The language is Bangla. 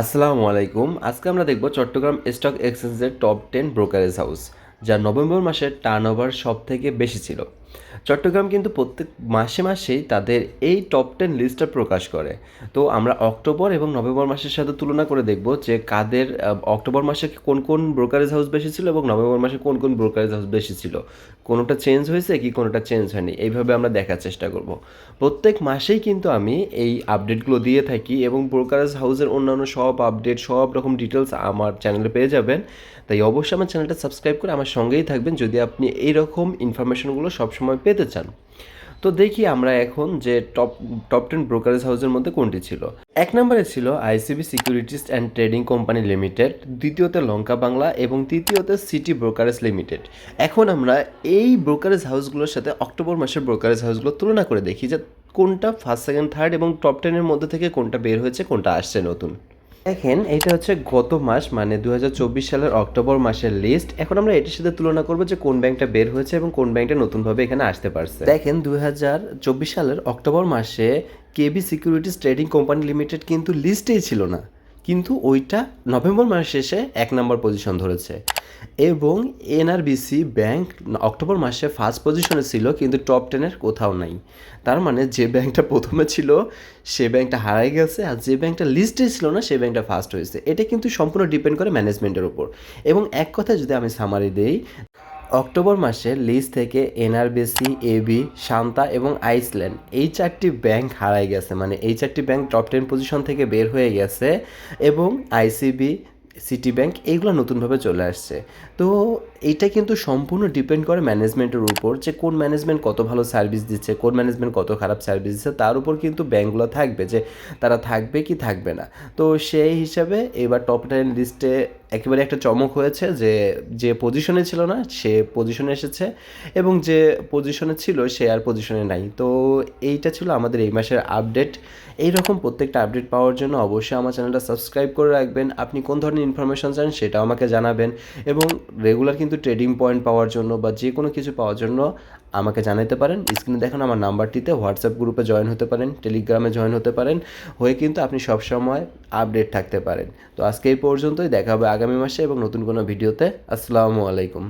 আসসালামু আলাইকুম। আজকে আমরা দেখব চট্টগ্রাম স্টক এক্সচেঞ্জের টপ টেন ব্রোকারেজ হাউস যা নভেম্বর মাসের টার্ন ওভার সব থেকে বেশি ছিল। চট্টগ্রাম কিন্তু প্রত্যেক মাসে মাসেই তাদের এই টপ টেন লিস্টটা প্রকাশ করে। তো আমরা অক্টোবর এবং নভেম্বর মাসের সাথে তুলনা করে দেখব যে কাদের অক্টোবর মাসে কোন কোন ব্রোকারেজ হাউস বেশি ছিল এবং নভেম্বর মাসে কোন কোন ব্রোকারেজ হাউস বেশি ছিল। কোনোটা চেঞ্জ হয়েছে কি কোনোটা চেঞ্জ হয়নি, এইভাবে আমরা দেখার চেষ্টা করব। প্রত্যেক মাসেই কিন্তু আমি এই আপডেটগুলো দিয়ে থাকি এবং ব্রোকারেজ হাউসের অন্যান্য সব আপডেট সব রকম ডিটেলস আমার চ্যানেলে পেয়ে যাবেন। তাই অবশ্যই আমার চ্যানেলটা সাবস্ক্রাইব করে আমার সঙ্গেই থাকবেন। যদি আপনি এইরকম ইনফরমেশনগুলো সবসময় পেতে চান। তো দেখি আমরা এখন যে টপ টপ টেন ব্রোকারেজ হাউসের মধ্যে কোনটি ছিল। এক নম্বরে ছিল ICB securities and trading company limited দ্বিতীয়তে লঙ্কা বাংলা এবং তৃতীয়তে সিটি ব্রোকারেজ লিমিটেড এখন আমরা এই ব্রোকারেজ হাউসগুলোর সাথে অক্টোবর মাসের ব্রোকারেজ হাউসগুলো তুলনা করে দেখি যে কোনটা ফার্স্ট সেকেন্ড থার্ড এবং টপ টেনের মধ্যে থেকে কোনটা বের হয়েছে, কোনটা আসছে নতুন। দেখেন এটা হচ্ছে গত মাস মানে দুই হাজার চব্বিশ সালের অক্টোবর মাসের লিস্ট এখন আমরা এটির সাথে তুলনা করব যে কোন ব্যাংকটা বের হয়েছে এবং কোন ব্যাংকটা নতুনভাবে এখানে আসতে পারছে। দেখেন দুই হাজার চব্বিশ সালের অক্টোবর মাসে KB securities trading company limited কিন্তু লিস্টেই ছিল না। কিন্তু ওইটা নভেম্বর মাস শেষে এক নম্বর পজিশন ধরেছে। এবং এনআরবিসি ব্যাংক অক্টোবর মাসে ফার্স্ট পজিশনে ছিল, কিন্তু টপ টেনের কোথাও নাই। তার মানে যে ব্যাংকটা প্রথমে ছিল, সে ব্যাংকটা হারাই গেছে, আর যে ব্যাংকটা লিস্টে ছিল না, সে ব্যাংকটা ফার্স্ট হয়েছে। এটা কিন্তু সম্পূর্ণ ডিপেন্ড করে ম্যানেজমেন্টের উপর। এবং এক কথায় যদি আমি সামারি দেই অক্টোবর মাসে লিজ থেকে এনআরবিসি এবি শান্তা এবং আইসল্যান্ড এই চারটি ব্যাংক হারাই গেছে। মানে এই চারটি ব্যাংক টপ টেন পজিশন থেকে বের হয়ে গেছে এবং আইসিবি সিটি ব্যাংক এইগুলো নতুনভাবে চলে আসছে। তো এইটা কিন্তু সম্পূর্ণ ডিপেন্ড করে ম্যানেজমেন্টের উপর যে কোন ম্যানেজমেন্ট কত ভালো সার্ভিস দিচ্ছে, কোন ম্যানেজমেন্ট কত খারাপ সার্ভিস দিচ্ছে, তার উপর কিন্তু ব্যাংকগুলো থাকবে যে তারা থাকবে কি থাকবে না। তো সেই হিসাবে এবার টপ টেন লিস্টে একেবারে একটা চমক হয়েছে যে যে পজিশনে ছিল না, সে পজিশনে এসেছে এবং যে পজিশনে ছিল, সে আর পজিশনে নাই। তো এইটা ছিল আমাদের এই মাসের আপডেট এইরকম প্রত্যেকটা আপডেট পাওয়ার জন্য অবশ্যই আমার চ্যানেলটা সাবস্ক্রাইব করে রাখবেন। আপনি কোন ধরনের ইনফরমেশন চান সেটাও আমাকে জানাবেন এবং রেগুলার কিন্তু ট্রেডিং পয়েন্ট পাওয়ার জন্য বা যে কোনো কিছু পাওয়ার জন্য আমাকে জানাতে পারেন। স্ক্রিনে দেখুন আমার নাম্বারটিতে হোয়াটসঅ্যাপ গ্রুপে জয়েন হতে পারেন টেলিগ্রামে জয়েন হতে পারেন। হয়ে কিন্তু আপনি সবসময় আপডেট থাকতে পারেন। তো আজকে এই পর্যন্তই, দেখা হবে আগামী মাসে এবং নতুন কোনো ভিডিওতে। আসসালামু আলাইকুম।